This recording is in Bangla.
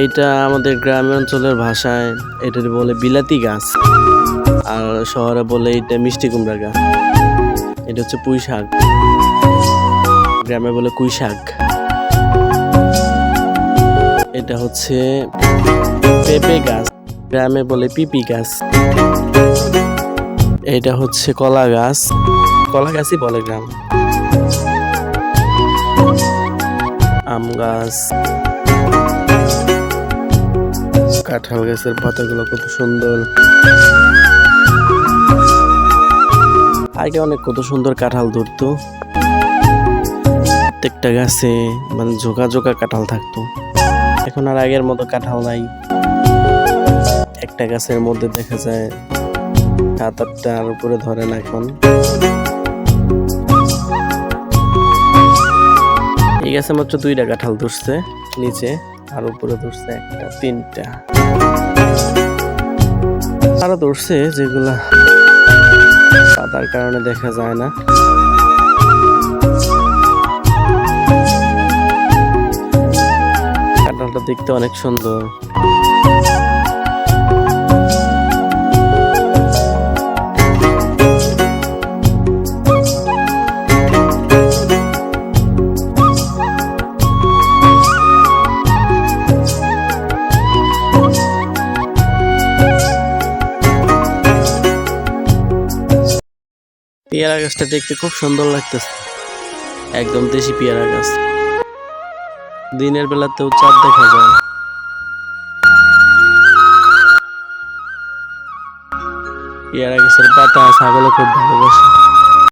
এইটা আমাদের গ্রামীণ অঞ্চলের ভাষায় এটা বলে বিলাতি গাছ। আর শহরে বলে এটা মিষ্টি কুমড়া গাছ। এটা হচ্ছে পুঁই শাক। গ্রামে বলে কুই শাক। এটা হচ্ছে পেঁপে গাছ। গ্রামে বলে পিপি গাছ। এটা হচ্ছে কলা গাছ। কলা গাছই বলে গ্রাম। আম গাছ। কাঁঠাল গাছের পাতাগুলো কত সুন্দর। আগে অনেক কত সুন্দর কাঁঠাল ধরতো। প্রত্যেকটা গাছে মানে ঝোঁকা ঝোঁকা কাঁঠাল থাকতো। এখন আর আগের মতো কাঁঠাল নাই। একটা গাছের মধ্যে দেখা যায় সাত আটটার উপরে ধরে না এখন। এই গাছে মাত্র দুইটা কাঁঠাল ধরছে নিচে। আর উপরে ধরছে একটা, তিনটা। তারা ধরছে যেগুলা সাদার কারণে দেখা যায় না। কাঁঠালটা দেখতে অনেক সুন্দর। পেয়ারা গাছটা দেখতে খুব সুন্দর লাগতেছে। একদম দেশি পেয়ারা গাছ। দিনের বেলাতেও চাঁদ দেখা যায়। পেয়ারা গাছের পাতা ছাগলও খুব ভালোবাসে।